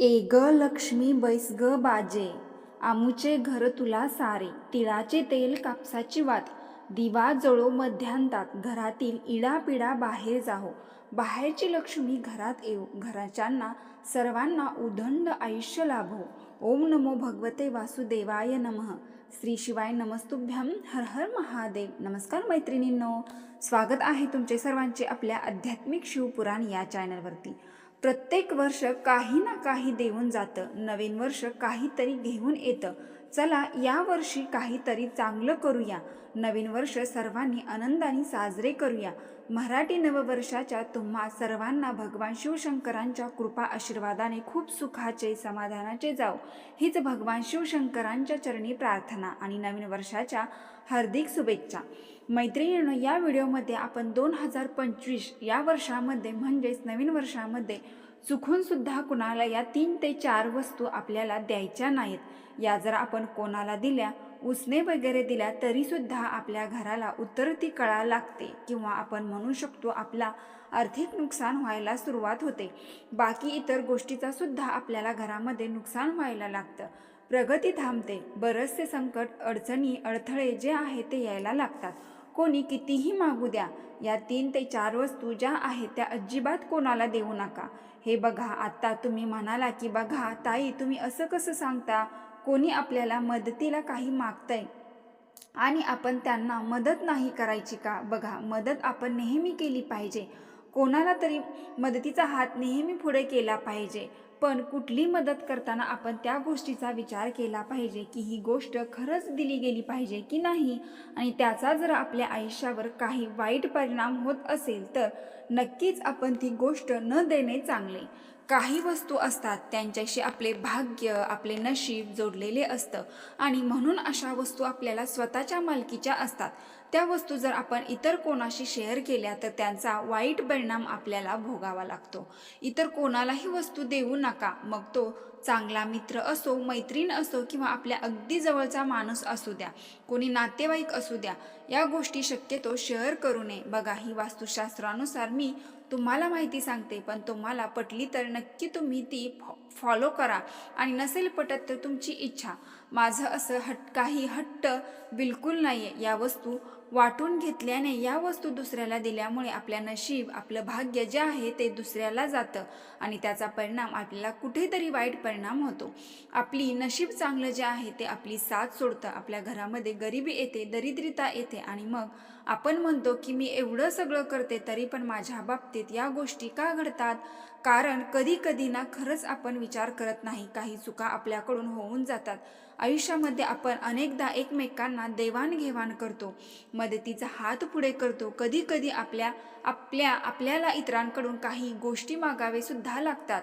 ए ग लक्ष्मी बैस ग बाजे. आमुचे घर तुला सारे. तिळाचे तेल कापसाची वात. दिवा जळो मध्यांतात. घरातील इडापिडा बाहेर जाहो. बाहेरची लक्ष्मी घरात येऊ घराच्यांना सर्वांना उदंड आयुष्य लाभो. ओम नमो भगवते वासुदेवाय नमः. श्री शिवाय नमस्तुभ्यम हर हर महादेव. नमस्कार मैत्रिणींनो. स्वागत आहे तुमचे सर्वांचे आपल्या आध्यात्मिक शिवपुराण या चॅनलवरती प्रत्येक वर्ष काही ना काही देऊन जातं. नवीन वर्ष काहीतरी घेऊन येतं. चला या वर्षी काहीतरी चांगलं करूया. नवीन वर्ष सर्वांनी आनंदाने साजरे करूया. मराठी नववर्षाच्या तुम्हा सर्वांना भगवान शिवशंकरांच्या कृपा आशीर्वादाने खूप सुखाचे समाधानाचे जाव. हीच भगवान शिवशंकरांच्या चरणी प्रार्थना आणि नवीन वर्षाच्या हार्दिक शुभेच्छा. मैत्रिणीनं या व्हिडिओमध्ये आपण दोन हजार पंचवीस या वर्षामध्ये म्हणजेच नवीन वर्षामध्ये चुकून सुद्धा कुणाला या तीन ते चार वस्तू आपल्याला द्यायच्या नाहीत. या जर आपण कोणाला दिल्या उसने वगैरे दिल्या तरीसुद्धा आपल्या घराला उतरती कळा लागते किंवा आपण म्हणू शकतो आपला आर्थिक नुकसान व्हायला सुरुवात होते. बाकी इतर गोष्टीचा सुद्धा आपल्याला घरामध्ये नुकसान व्हायला लागतं. प्रगती थांबते. बरेचसे संकट अडचणी अडथळे जे आहे ते यायला लागतात. कोणी कितीही मागू द्या या तीन ते चार वस्तू ज्या आहेत त्या अजिबात कोणाला देऊ नका. हे बघा आत्ता तुम्ही म्हणाला की बघा ताई तुम्ही असं कसं सांगता? कोणी आपल्याला मदतीला काही मागतंय? आणि आपण त्यांना मदत नाही करायची का? बघा मदत आपण नेहमी केली पाहिजे. कोणाला तरी मदतीचा हात नेहमी पुढे केला पाहिजे. पण कुठली मदत करताना आपण त्या गोष्टीचा विचार केला पाहिजे की ही गोष्ट खरंच दिली गेली पाहिजे की नाही? आणि त्याचा जर आपल्या आयुष्यावर काही वाईट परिणाम होत असेल तर नक्कीच आपण ती गोष्ट न देणे चांगले. काही वस्तू असतात त्यांच्याशी आपले भाग्य आपले नशीब जोडलेले असतं आणि म्हणून अशा वस्तू आपल्याला स्वतःच्या मालकीच्या असतात. त्या वस्तू जर आपण इतर कोणाशी शेअर केल्या तर त्यांचा वाईट परिणाम आपल्याला भोगावा लागतो. इतर कोणालाही वस्तू देऊ नका मग तो चांगला मित्र असो मैत्रीण असो किंवा आपल्या अगदी जवळचा माणूस असू द्या कोणी नातेवाईक असू द्या या गोष्टी शक्यतो शेअर करू नये. बघा ही वास्तुशास्त्रानुसार मी तुम्हाला माहिती सांगते पण तुम्हाला पटली तर नक्की तुम्ही ती फॉ फॉलो करा. आणि नसेल पटत तर तुमची इच्छा. माझं असं हट काही हट्ट बिलकुल नाही आहे या वस्तू वाटून घेतल्याने या वस्तू दुसऱ्याला दिल्यामुळे आपल्या नशीब आपलं भाग्य जे आहे ते दुसऱ्याला जातं आणि त्याचा परिणाम आपल्याला कुठेतरी वाईट परिणाम होतो. आपली नशीब चांगलं जे आहे ते आपली साथ सोडतं आपल्या घरामध्ये गरिबी येते दरिद्रता येते आणि मग आपण म्हणतो की मी एवढं सगळं करते तरी पण माझ्या बाबतीत या गोष्टी का घडतात? कारण कधी कधी ना खरंच आपण विचार करत नाही काही चुका आपल्याकडून होऊन जातात. आयुष्यामध्ये आपण अनेकदा एकमेकांना देवाणघेवाण करतो मदतीचा हात पुढे करतो कधी कधी आपल्या आपल्या आपल्याला इतरांकडून काही गोष्टी मागावे सुद्धा लागतात.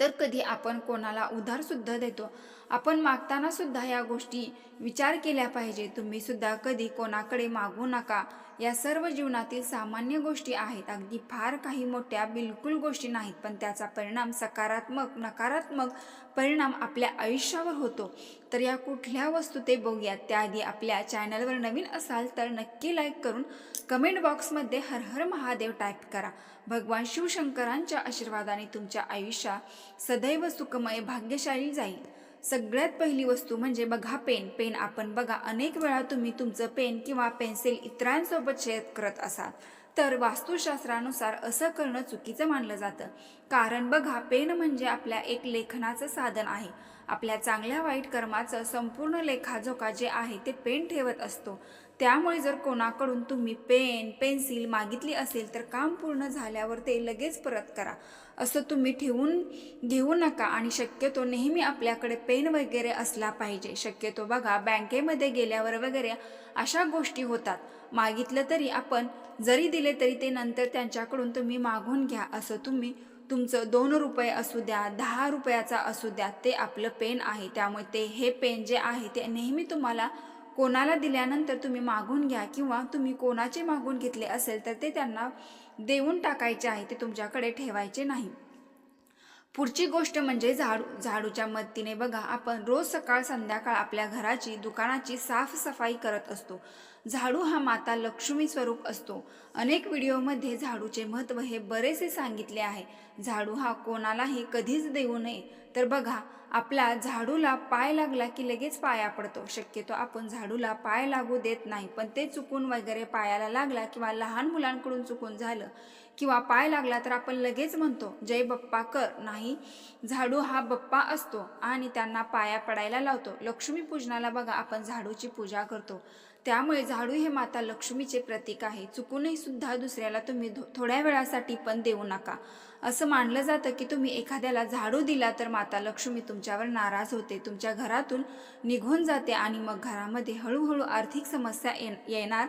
तर कधी आपण कोणाला उधार सुद्धा देतो आपण मागताना सुद्धा या गोष्टी विचार केल्या पाहिजे. तुम्ही सुद्धा कधी कोणाकडे मागू नका. या सर्व जीवनातील सामान्य गोष्टी आहेत. अगदी फार काही मोठ्या बिलकुल गोष्टी नाहीत पण त्याचा परिणाम सकारात्मक नकारात्मक परिणाम आपल्या आयुष्यावर होतो. तर या कुठल्या वस्तू ते बघूयात. त्याआधी आपल्या चॅनलवर नवीन असाल तर नक्की लाईक करून कमेंट बॉक्समध्ये हर हर महादेव टाईप करा. भगवान शिवशंकरांच्या आशीर्वादाने तुमच्या आयुष्या सदैव सुखमय भाग्यशाली जाईल. सगळ्यात पहिली वस्तू म्हणजे बघा पेन. पेन आपण बघा अनेक वेळा तुम्ही तुमचं पेन किंवा पेन्सिल इतरांसोबत शेअर करत असाल. तर वास्तुशास्त्रानुसार असं करणं चुकीचं मानलं जातं. कारण बघा पेन म्हणजे आपल्या एक लेखनाचं साधन आहे. आपल्या चांगल्या वाईट कर्माचं संपूर्ण लेखाजोखा जे आहे ते पेन ठेवत असतो. त्यामुळे जर कोणाकडून तुम्ही पेन पेन्सिल मागितली असेल तर काम पूर्ण झाल्यावर ते लगेच परत करा. असं तुम्ही ठेवून घेऊ नका आणि शक्यतो नेहमी आपल्याकडे पेन वगैरे असला पाहिजे. शक्यतो बघा बँकेमध्ये गेल्यावर वगैरे अशा गोष्टी होतात. मागितलं तरी आपण जरी दिले तरी ते नंतर त्यांच्याकडून तुम्ही मागून घ्या. असं तुम्ही तुमचं दोन रुपये असू द्या दहा रुपयाचा असू द्या ते आपलं पेन आहे. त्यामुळे ते हे पेन जे आहे ते नेहमी तुम्हाला कोणाला दिल्यानंतर तुम्ही मागून घ्या किंवा तुम्ही कोणाचे मागून घेतले असेल तर ते त्यांना देऊन टाकायचे आहे ते तुमच्याकडे ठेवायचे नाही. पुढची गोष्ट म्हणजे झाडू झाडूच्या मदतीने बघा आपण रोज सकाळ संध्याकाळ आपल्या घराची दुकानाची साफसफाई करत असतो. झाडू हा माता लक्ष्मी स्वरूप असतो. अनेक व्हिडिओमध्ये झाडूचे महत्त्व हे बरेचसे सांगितले आहे. झाडू हा कोणालाही कधीच देऊ नये. तर बघा आपला झाडूला पाय लागला की लगेच पाया पडतो. शक्यतो आपण झाडूला पाय लागू देत नाही पण ते चुकून वगैरे पायाला लागला किंवा लहान मुलांकडून चुकून झालं किंवा पाय लागला तर आपण लगेच म्हणतो जय बप्पा कर. नाही झाडू हा बप्पा असतो आणि त्यांना पाया पडायला लावतो. लक्ष्मीपूजनाला बघा आपण झाडूची पूजा करतो. त्यामुळे झाडू हे माता लक्ष्मीचे प्रतीक आहे. चुकूनही सुद्धा दुसऱ्याला तुम्ही धो- थोड्या वेळासाठी पण देऊ नका. असं मानलं जातं की तुम्ही एखाद्याला झाडू दिला तर माता लक्ष्मी तुमच्यावर नाराज होते. तुमच्या घरातून निघून जाते आणि मग घरामध्ये हळूहळू आर्थिक समस्या ये येणार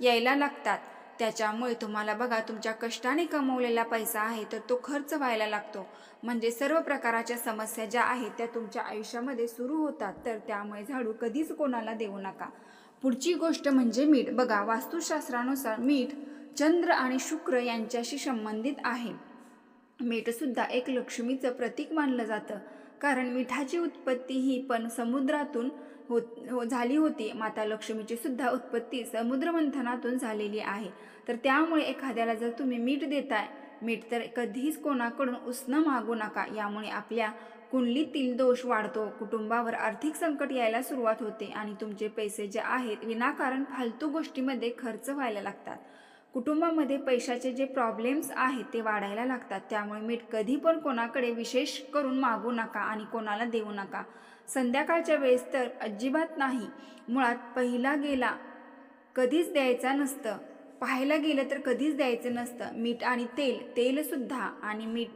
यायला लागतात. त्याच्यामुळे तुम्हाला बघा तुमच्या कष्टाने कमवलेला पैसा आहे तर तो खर्च व्हायला लागतो. म्हणजे सर्व प्रकाराच्या समस्या ज्या आहेत त्या तुमच्या आयुष्यामध्ये सुरू होतात. तर त्यामुळे झाडू कधीच कोणाला देऊ नका. पुढची गोष्ट म्हणजे मीठ. बघा वास्तुशास्त्रानुसार मीठ चंद्र आणि शुक्र यांच्याशी संबंधित आहे. मीठसुद्धा एक लक्ष्मीचं प्रतीक मानलं जातं. कारण मिठाची उत्पत्ती ही पण समुद्रातून होत हो झाली होती. माता लक्ष्मीची सुद्धा उत्पत्ती समुद्रमंथनातून झालेली आहे. तर त्यामुळे एखाद्याला जर तुम्ही मीठ देताय मीठ तर कधीच कोणाकडून उसणं मागू नका. यामुळे आपल्या कुंडलीतील दोष वाढतो. कुटुंबावर आर्थिक संकट यायला सुरुवात होते आणि तुमचे पैसे जे आहेत विनाकारण फालतू गोष्टीमध्ये खर्च व्हायला लागतात. कुटुंबामध्ये पैशाचे जे प्रॉब्लेम्स आहेत ते वाढायला लागतात. त्यामुळे मीठ कधी पण कोणाकडे विशेष करून मागू नका आणि कोणाला देऊ नका. संध्याकाळच्या वेळेस तर अजिबात नाही. मुळात पहिला गेला कधीच द्यायचा नसतं. पाहायला गेलं तर कधीच द्यायचं नसतं. मीठ आणि तेल तेलसुद्धा आणि मीठ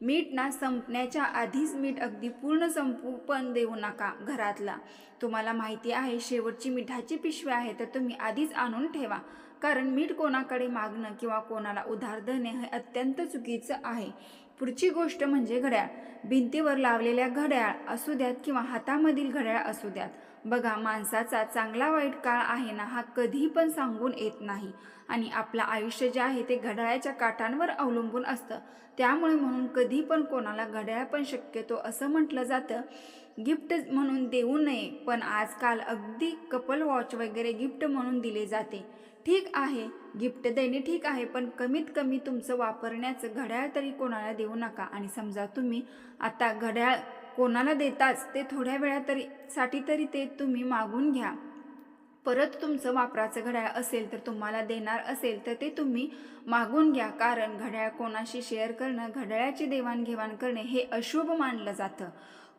मीठ ना संपण्याच्या आधीच मीठ अगदी पूर्ण संपू पण देऊ नका घरातला. तुम्हाला माहिती आहे शेवटची मिठाची पिशवी आहे तर तुम्ही आधीच आणून ठेवा. कारण मीठ कोणाकडे मागणं किंवा कोणाला उधार देणे हे अत्यंत चुकीचं आहे. पुढची गोष्ट म्हणजे घड्याळ. भिंतीवर लावलेल्या घड्याळ असू द्यात किंवा हातामधील घड्याळ असू द्यात. बघा माणसाचा चांगला वाईट काळ आहे ना हा कधी पण सांगून येत नाही. आणि आपलं आयुष्य जे आहे ते घड्याळाच्या काठांवर अवलंबून असतं. त्यामुळे म्हणून कधी पण कोणाला घड्याळ पण शक्यतो असं म्हटलं जातं गिफ्ट म्हणून देऊ नये पण आजकाल अगदी कपल वॉच वगैरे गिफ्ट म्हणून दिले जाते. ठीक आहे गिफ्ट देणे ठीक आहे पण कमीत कमी तुमचं वापरण्याचं घड्याळ तरी कोणाला देऊ नका. आणि समजा तुम्ही आता घड्याळ कोणाला देताच ते थोड्या वेळा तरी साठी तरी ते तुम्ही मागून घ्या. परत तुमचं वापराचं घड्याळ असेल तर तुम्हाला देणार असेल तर ते तुम्ही मागून घ्या. कारण घड्याळ कोणाशी शेअर करणं घड्याळाची देवाणघेवाण करणे हे अशुभ मानलं जातं.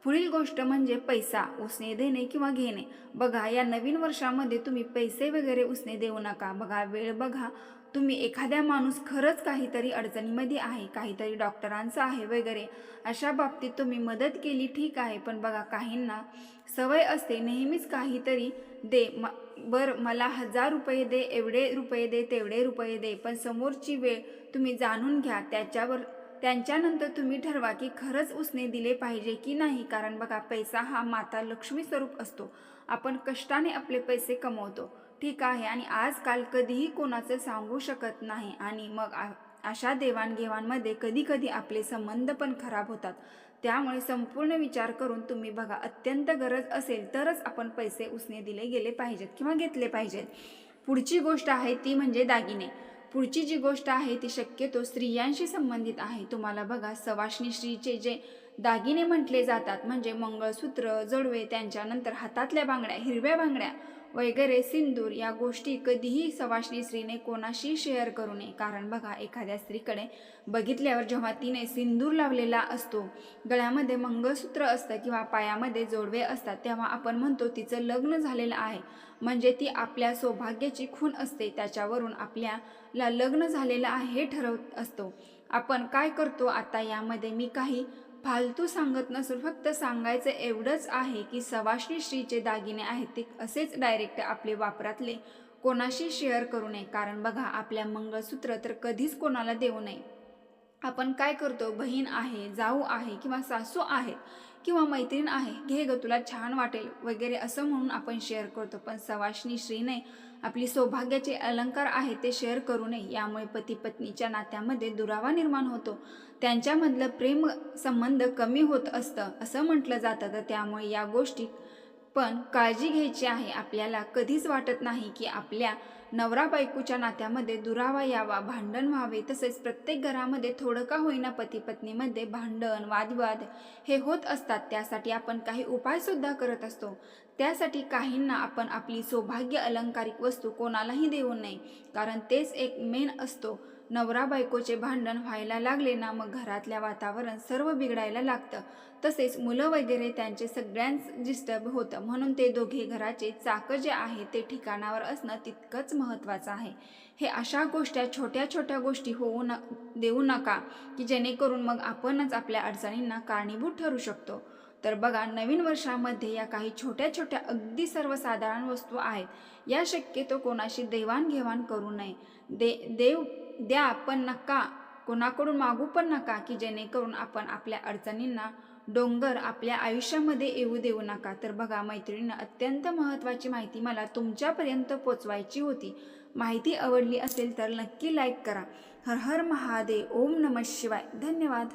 पुढील गोष्ट म्हणजे पैसा उसने देणे किंवा घेणे. बघा या नवीन वर्षामध्ये तुम्ही पैसे वगैरे उसने देऊ नका. बघा वेळ बघा. तुम्ही एखाद्या माणूस खरंच काहीतरी अडचणीमध्ये आहे काहीतरी डॉक्टरांचं आहे वगैरे अशा बाबतीत तुम्ही मदत केली ठीक आहे पण बघा काहींना सवय असते नेहमीच काहीतरी दे म बर मला हजार रुपये दे एवढे रुपये दे तेवढे रुपये दे पण समोरची वेळ तुम्ही जाणून घ्या त्याच्यावर त्यांच्यानंतर तुम्ही ठरवा की खरंच उसने दिले पाहिजे की नाही कारण बघा पैसा हा माता लक्ष्मी स्वरूप असतो. आपण कष्टाने आपले पैसे कमवतो. ठीक आहे. आणि आजकाल कधीही कोणाचं सांगू शकत नाही. आणि मग आ- अशा देवाणघेवाणमध्ये कधी कधी आपले संबंध पण खराब होतात. त्यामुळे संपूर्ण विचार करून तुम्ही बघा अत्यंत गरज असेल तरच आपण पैसे उसने दिले गेले पाहिजेत किंवा घेतले पाहिजेत. पुढची गोष्ट आहे ती म्हणजे दागिने. पुढची जी गोष्ट आहे ती शक्यतो स्त्रियांशी संबंधित आहे. तुम्हाला बघा सवाष्णी श्रीचे जे दागिने म्हटले जातात म्हणजे मंगळसूत्र जडवे त्यांच्यानंतर हातातल्या बांगड्या हिरव्या बांगड्या वगैरे सिंदूर या गोष्टी कधीही सवाष्णी स्त्रीने कोणाशी शेअर करू नये. कारण बघा एखाद्या स्त्रीकडे बघितल्यावर जेव्हा तिने सिंदूर लावलेला असतो गळ्यामध्ये मंगळसूत्र असतं किंवा पायामध्ये जोडवे असतात तेव्हा आपण म्हणतो तिचं लग्न झालेलं आहे. म्हणजे ती आपल्या सौभाग्याची खूण असते त्याच्यावरून आपल्याला लग्न झालेलं आहे हे ठरवत असतो. आपण काय करतो आता यामध्ये? मी काही फालतू सांगत नसून फक्त सांगायचं एवढंच आहे की सवाष्णी श्रीचे दागिने आहेत ते असेच डायरेक्ट आपले वापरातले. कोणाशी शेअर करू नये कारण बघा आपल्या मंगळसूत्र तर कधीच कोणाला देऊ नये. आपण काय करतो? बहीण आहे जाऊ आहे किंवा सासू आहे किंवा मैत्रीण आहे. घे ग तुला छान वाटेल वगैरे असं म्हणून आपण शेअर करतो. पण सवाष्णी श्रीने आपली सौभाग्याचे अलंकार आहे ते शेअर करू नये. यामुळे पती पत्नीच्या नात्यामध्ये दुरावा निर्माण होतो. त्यांच्यामधलं प्रेम संबंध कमी होत असतं असं म्हटलं जातं. तर त्यामुळे या गोष्टी पण काळजी घ्यायची आहे. आपल्याला कधीच वाटत नाही की आपल्या नवरा बायकोच्या नात्यामध्ये दुरावा यावा भांडण व्हावे. तसेच प्रत्येक घरामध्ये थोडं का होईना पती पत्नीमध्ये भांडण वादविवाद हे होत असतात. त्यासाठी आपण काही उपायसुद्धा करत असतो. त्यासाठी काहींना आपण आपली सौभाग्य अलंकारिक वस्तू कोणालाही देऊ नये. कारण तेच एक मेन असतो. नवरा बायकोचे भांडण व्हायला लागले ना मग घरातल्या वातावरण सर्व बिघडायला लागतं. तसेच मुलं वगैरे त्यांचे सगळ्यांच डिस्टर्ब होतं. म्हणून ते दोघे घराचे चाकं जे आहे ते ठिकाणावर असणं तितकंच महत्त्वाचं आहे. हे अशा गोष्ट्या छोट्या छोट्या गोष्टी होऊ न देऊ नका की जेणेकरून मग आपणच आपल्या अडचणींना कारणीभूत ठरू शकतो. तर बघा नवीन वर्षामध्ये या काही छोट्या छोट्या अगदी सर्वसाधारण वस्तू आहेत. या शक्यतो कोणाशी देवाणघेवाण करू नये. दे देव द्या पण नका. कोणाकडून मागू पण नका की जेणेकरून आपण आपल्या अडचणींना डोंगर आपल्या आयुष्यामध्ये येऊ देऊ नका. तर बघा मैत्रिणीनं अत्यंत महत्त्वाची माहिती मला तुमच्यापर्यंत पोचवायची होती. माहिती आवडली असेल तर नक्की लाईक करा. हर हर महादेव. ओम नमः शिवाय. धन्यवाद.